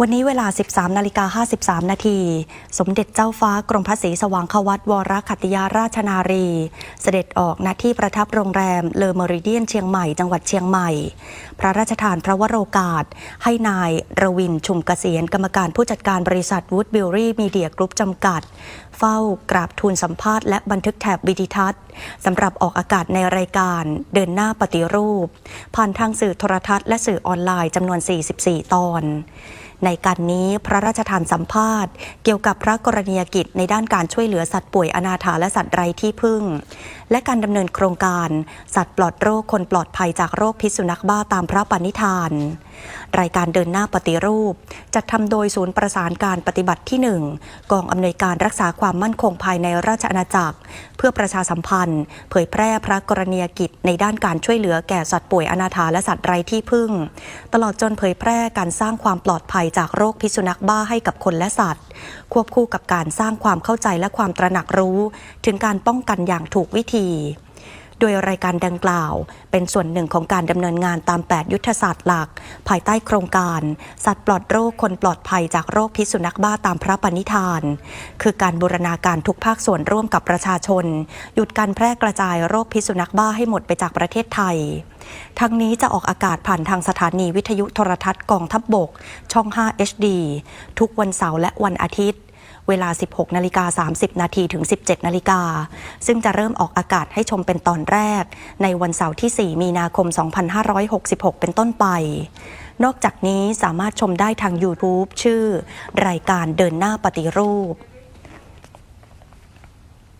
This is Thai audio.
วันนี้เวลา 13 นาฬิกา 53 นาที สมเด็จเจ้าฟ้ากรมพระศรีสว่างควัตวรขัติยาราชนารี เสด็จออกณที่ประทับโรงแรมเลอเมริเดียนเชียงใหม่ จังหวัดเชียงใหม่ พระราชทานพระวโรกาส ให้นายรวินชุมเกษียณกรรมการผู้จัดการบริษัทวูดบิลรี่มีเดียกรุ๊ปจำกัด เฝ้ากราบทูลสัมภาษณ์และบันทึกแถบวิดิทัศน์สำหรับออกอากาศในรายการเดินหน้าปฏิรูป ผ่านทางสื่อโทรทัศน์และสื่อออนไลน์จำนวน 44 ตอน ในการนี้พระราชทานสัมภาษณ์ เกี่ยวกับพระกรณียกิจในด้านการช่วยเหลือสัตว์ป่วยอนาถาและสัตว์ไร้ที่พึ่งและการดำเนินโครงการ สัตว์ปลอดโรคคนปลอดภัยจากโรคพิษสุนัขบ้าตามพระปณิธาน รายการเดินหน้าปฏิรูป จัดทำโดยศูนย์ประสานการปฏิบัติที่ 1 กองอำนวยการรักษาความมั่นคงภายในราชอาณาจักร เพื่อประชาสัมพันธ์ เผยแพร่พระกรณียกิจในด้านการช่วยเหลือแก่สัตว์ป่วยอนาถาและสัตว์ไร้ที่พึ่ง ตลอดจนเผยแพร่การสร้างความปลอดภัยจากโรคพิษสุนัขบ้าให้กับคนและสัตว์ ควบคู่กับการสร้างความเข้าใจและความตระหนักรู้ ถึงการป้องกันอย่างถูกวิธีโดยรายการดังกล่าว เป็นส่วนหนึ่งของการดำเนินงานตาม 8 ยุทธศาสตร์หลัก ภายใต้โครงการ สัตว์ปลอดโรคคนปลอดภัยจากโรคพิษสุนัขบ้าตามพระปณิธาน คือการบูรณาการทุกภาคส่วนร่วมกับประชาชน หยุดการแพร่กระจายโรคพิษสุนัขบ้าให้หมดไปจากประเทศไทยทั้งนี้จะออกอากาศผ่านทางสถานีวิทยุโทรทัศน์กองทัพบบก ช่อง 5 HD ทุกวันเสาร์และวันอาทิตย์ เวลา 16 นาฬิกา 30 นาทีถึง 17 นาฬิกา ซึ่งจะเริ่มออกอากาศให้ชมเป็นตอนแรก ในวันเสาร์ที่ 4 มีนาคม 2566 เป็นต้นไป นอกจากนี้สามารถชมได้ทาง YouTube ชื่อ รายการเดินหน้าปฏิรูป